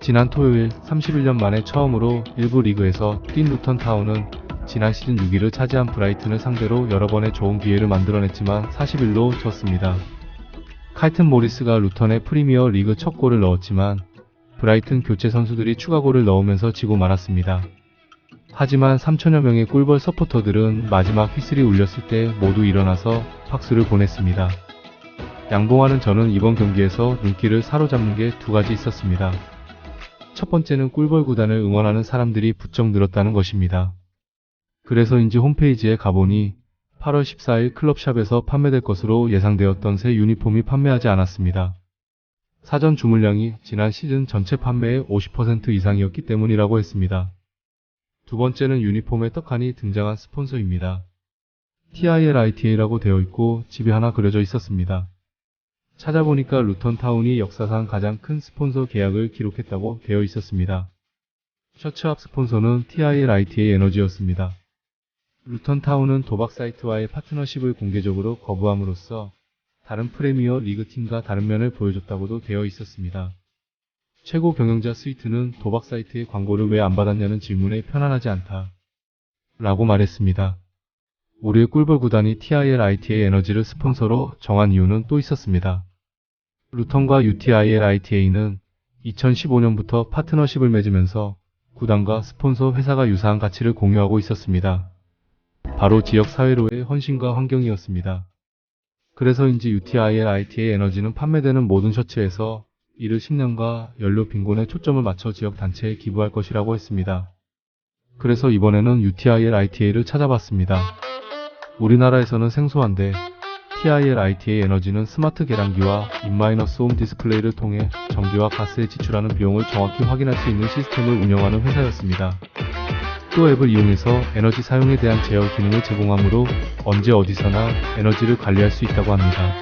지난 토요일 31년 만에 처음으로 일부 리그에서 뛴 루턴 타운은 지난 시즌 6위를 차지한 브라이튼을 상대로 여러 번의 좋은 기회를 만들어냈지만 41로 졌습니다. 카이튼 모리스가 루턴의 프리미어 리그 첫 골을 넣었지만 브라이튼 교체 선수들이 추가골을 넣으면서 지고 말았습니다. 하지만 3천여 명의 꿀벌 서포터들은 마지막 휘슬이 울렸을 때 모두 일어나서 박수를 보냈습니다. 양봉하는 저는 이번 경기에서 눈길을 사로잡는 게 두 가지 있었습니다. 첫 번째는 꿀벌 구단을 응원하는 사람들이 부쩍 늘었다는 것입니다. 그래서인지 홈페이지에 가보니 8월 14일 클럽샵에서 판매될 것으로 예상되었던 새 유니폼이 판매하지 않았습니다. 사전 주문량이 지난 시즌 전체 판매의 50% 이상이었기 때문이라고 했습니다. 두 번째는 유니폼에 떡하니 등장한 스폰서입니다. TILITA라고 되어 있고 집이 하나 그려져 있었습니다. 찾아보니까 루턴 타운이 역사상 가장 큰 스폰서 계약을 기록했다고 되어 있었습니다. 셔츠 앞 스폰서는 TILITA 에너지였습니다. 루턴 타운은 도박 사이트와의 파트너십을 공개적으로 거부함으로써 다른 프리미어 리그 팀과 다른 면을 보여줬다고도 되어 있었습니다. 최고 경영자 스위트는 도박 사이트의 광고를 왜 안 받았냐는 질문에 편안하지 않다. 라고 말했습니다. 우리의 꿀벌 구단이 TILITA 에너지를 스폰서로 정한 이유는 또 있었습니다. 루턴과 UTILITA는 2015년부터 파트너십을 맺으면서 구단과 스폰서 회사가 유사한 가치를 공유하고 있었습니다. 바로 지역 사회로의 헌신과 환경이었습니다. 그래서인지 UTILITA 에너지는 판매되는 모든 셔츠에서 이를 식량과 연료 빈곤에 초점을 맞춰 지역 단체에 기부할 것이라고 했습니다. 그래서 이번에는 UTILITA를 찾아봤습니다. 우리나라에서는 생소한데 TILITA 에너지는 스마트 계량기와 인마이너스 홈 디스플레이를 통해 전기와 가스에 지출하는 비용을 정확히 확인할 수 있는 시스템을 운영하는 회사였습니다. 또 앱을 이용해서 에너지 사용에 대한 제어 기능을 제공하므로 언제 어디서나 에너지를 관리할 수 있다고 합니다.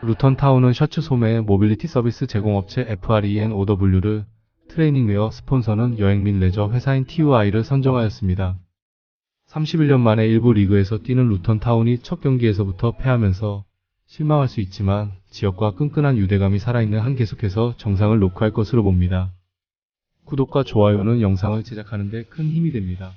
루턴 타운은 셔츠 소매 모빌리티 서비스 제공업체 FRENOW를 트레이닝웨어 스폰서는 여행 및 레저 회사인 TUI를 선정하였습니다. 31년 만에 일부 리그에서 뛰는 루턴 타운이 첫 경기에서부터 패하면서 실망할 수 있지만 지역과 끈끈한 유대감이 살아있는 한 계속해서 정상을 놓고할 것으로 봅니다. 구독과 좋아요는 영상을 제작하는 데 큰 힘이 됩니다.